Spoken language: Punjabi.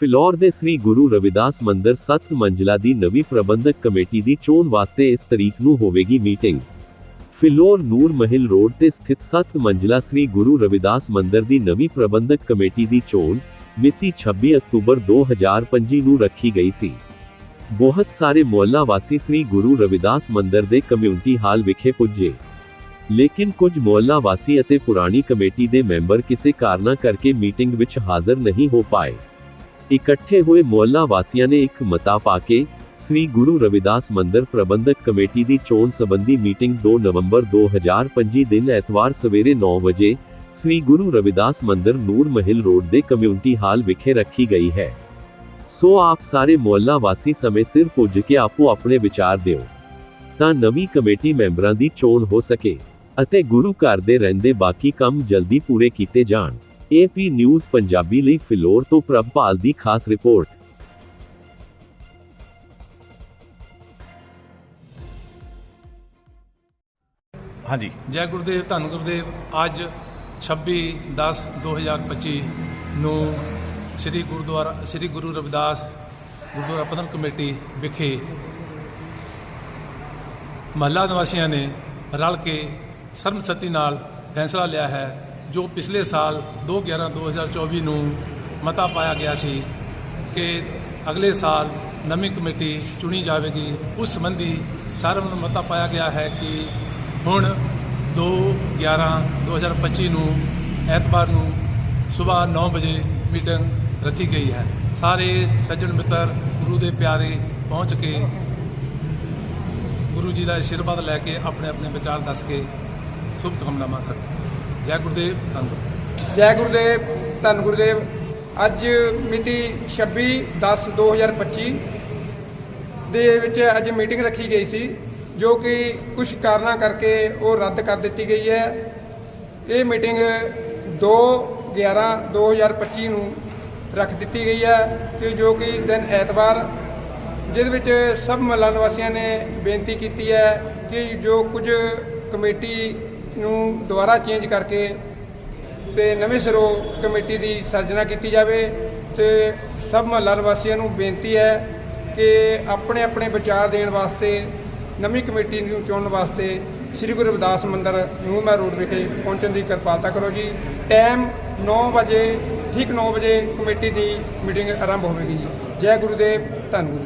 ਫਿਲੌਰ ਦੇ ਸ੍ਰੀ ਗੁਰੂ ਰਵਿਦਾਸ ਮੰਦਿਰ ਸੱਤ ਮੰਜ਼ਲਾ ਦੀ ਨਵੀਂ ਪ੍ਰਬੰਧਕ ਕਮੇਟੀ ਦੀ ਚੋਣ ਵਾਸਤੇ ਇਸ ਤਰੀਕ ਨੂੰ ਹੋਵੇਗੀ ਮੀਟਿੰਗ। ਫਿਲੌਰ ਨੂਰ ਮਹਿਲ ਰੋਡ ਤੇ ਸਥਿਤ ਸੱਤ ਮੰਜ਼ਲਾ ਸ੍ਰੀ ਗੁਰੂ ਰਵਿਦਾਸ ਮੰਦਿਰ ਦੀ ਨਵੀਂ ਪ੍ਰਬੰਧਕ ਕਮੇਟੀ ਦੀ ਚੋਣ ਮਿਤੀ 26 ਅਕਤੂਬਰ 2025 ਨੂੰ ਰੱਖੀ ਗਈ ਸੀ। ਬਹੁਤ ਸਾਰੇ ਮੁਹੱਲਾ ਵਾਸੀ ਸ੍ਰੀ ਗੁਰੂ ਰਵਿਦਾਸ ਮੰਦਿਰ ਦੇ ਕਮਿਊਨਿਟੀ ਹਾਲ ਵਿਖੇ ਪੁੱਜੇ। ਲੇਕਿਨ ਕੁਝ ਮੁਹੱਲਾ ਵਾਸੀ ਅਤੇ ਪੁਰਾਣੀ ਕਮੇਟੀ ਦੇ ਮੈਂਬਰ ਕਿਸੇ ਕਾਰਨਾਂ ਕਰਕੇ ਮੀਟਿੰਗ ਵਿੱਚ ਹਾਜ਼ਰ ਨਹੀਂ ਹੋ ਪਾਏ। ਇਕੱਠੇ ਹੋਏ ਮੁਹੱਲਾ ਵਾਸੀਆਂ ਨੇ ਇੱਕ ਮਤਾ ਪਾ ਕੇ ਸ੍ਰੀ ਗੁਰੂ ਰਵਿਦਾਸ ਮੰਦਰ ਪ੍ਰਬੰਧਕ ਕਮੇਟੀ ਦੀ ਚੋਣ ਸੰਬੰਧੀ ਮੀਟਿੰਗ 2 ਨਵੰਬਰ 2025 ਦਿਨ ਐਤਵਾਰ ਸਵੇਰੇ 9 ਵਜੇ ਸ੍ਰੀ ਗੁਰੂ ਰਵਿਦਾਸ ਮੰਦਰ ਨੂਰ ਮਹਿਲ ਰੋਡ ਦੇ ਕਮਿਊਨਿਟੀ ਹਾਲ ਵਿਖੇ ਰੱਖੀ ਗਈ ਹੈ। ਸੋ ਆਪ ਸਾਰੇ ਮੁਹੱਲਾ ਵਾਸੀ ਸਮੇਂ ਸਿਰ ਪੁੱਜ ਕੇ ਆਪੋ ਆਪਣੇ ਵਿਚਾਰ ਦਿਓ। ਤਾਂ ਨਵੀਂ ਕਮੇਟੀ ਮੈਂਬਰਾਂ ਦੀ ਚੋਣ ਹੋ ਸਕੇ ਅਤੇ ਗੁਰੂ ਘਰ ਦੇ ਰਹਿੰਦੇ ਬਾਕੀ ਕੰਮ ਜਲਦੀ ਪੂਰੇ ਕੀਤੇ ਜਾਣ। ਏਪੀ ਨਿਊਜ਼ ਪੰਜਾਬੀ ਲਈ ਫਿਲੌਰ ਤੋਂ ਪ੍ਰਭਪਾਲ ਦੀ ਖਾਸ ਰਿਪੋਰਟ। ਹਾਂਜੀ। ਜੈ ਗੁਰਦੇਵ ਧੰਨ ਗੁਰਦੇਵ। ਅੱਜ 26 10 2025 ਨੂੰ ਸ੍ਰੀ ਗੁਰਦੁਆਰਾ ਸ੍ਰੀ ਗੁਰੂ ਰਵਿਦਾਸ ਗੁਰਦੁਆਰਾ ਪ੍ਰਬੰਧਕ ਕਮੇਟੀ ਵਿਖੇ ਮਹੱਲਾ ਨਿਵਾਸੀਆਂ ਨੇ ਰਲ ਕੇ ਸਰਬਸੰਮਤੀ ਨਾਲ ਫੈਸਲਾ ਲਿਆ ਹੈ। ਜੋ ਪਿਛਲੇ ਸਾਲ 2 11 2024 ਨੂੰ ਮਤਾ ਪਾਇਆ ਗਿਆ ਸੀ ਕਿ ਅਗਲੇ ਸਾਲ ਨਵੀਂ ਕਮੇਟੀ ਚੁਣੀ ਜਾਵੇਗੀ, ਉਸ ਸੰਬੰਧੀ ਸਰਬ ਨੂੰ ਮਤਾ ਪਾਇਆ ਗਿਆ ਹੈ ਕਿ ਹੁਣ 2 11 2025 ਨੂੰ ਐਤਵਾਰ ਨੂੰ ਸਵੇਰ 9 ਵਜੇ ਮੀਟਿੰਗ ਰੱਖੀ ਗਈ ਹੈ। ਸਾਰੇ ਸੱਜਣ ਮਿੱਤਰ, ਗੁਰੂ ਦੇ ਪਿਆਰੇ ਪਹੁੰਚ ਕੇ ਗੁਰੂ ਜੀ ਦਾ ਆਸ਼ੀਰਵਾਦ ਲੈ ਕੇ ਆਪਣੇ ਆਪਣੇ ਵਿਚਾਰ ਦੱਸ ਕੇ ਸ਼ੁਭ ਕਾਮਨਾਵਾਂ ਕਰ ਜੈ ਗੁਰਦੇਵ ਧੰਨਵਾਦ ਜੈ ਗੁਰਦੇਵ ਧੰਨ ਗੁਰਦੇਵ। ਅੱਜ ਮਿਤੀ 26 10 2025 ਦੇ ਵਿੱਚ ਅੱਜ ਮੀਟਿੰਗ ਰੱਖੀ ਗਈ ਸੀ, ਜੋ ਕਿ ਕੁਝ ਕਾਰਨਾਂ ਕਰਕੇ ਉਹ ਰੱਦ ਕਰ ਦਿੱਤੀ ਗਈ ਹੈ। ਇਹ ਮੀਟਿੰਗ 2 11 2025 ਨੂੰ ਰੱਖ ਦਿੱਤੀ ਗਈ ਹੈ ਕਿ ਜੋ ਕਿ ਦਿਨ ਐਤਵਾਰ, ਜਿਹਦੇ ਵਿੱਚ ਸਭ ਮਹੱਲਾ ਨਿਵਾਸੀਆਂ ਨੇ ਬੇਨਤੀ ਕੀਤੀ ਹੈ ਕਿ ਜੋ ਕੁਝ ਕਮੇਟੀ ਨੂੰ ਦੁਬਾਰਾ ਚੇਂਜ ਕਰਕੇ ਤੇ ਨਵੇਂ ਸਿਰੋਂ ਕਮੇਟੀ ਦੀ ਸਰਜਣਾ ਕੀਤੀ ਜਾਵੇ ਤੇ ਸਭ ਮਹੱਲਾ ਨਿਵਾਸੀਆਂ ਨੂੰ ਬੇਨਤੀ ਹੈ ਕਿ ਆਪਣੇ ਆਪਣੇ ਵਿਚਾਰ ਦੇਣ ਵਾਸਤੇ, ਨਵੀਂ ਕਮੇਟੀ ਨੂੰ ਚੁਣਨ ਵਾਸਤੇ ਸ੍ਰੀ ਗੁਰੂ ਰਵਿਦਾਸ ਮੰਦਿਰ ਨੂਰਮਾ ਰੋਡ ਵਿਖੇ ਪਹੁੰਚਣ ਦੀ ਕਿਰਪਾਲਤਾ ਕਰੋ ਜੀ। ਟਾਈਮ 9 ਵਜੇ, ਠੀਕ 9 ਵਜੇ ਕਮੇਟੀ ਦੀ ਮੀਟਿੰਗ ਆਰੰਭ ਹੋਵੇਗੀ ਜੀ। ਜੈ ਗੁਰੂਦੇਵ ਧੰਨ ਗੁਰੂਦੇਵ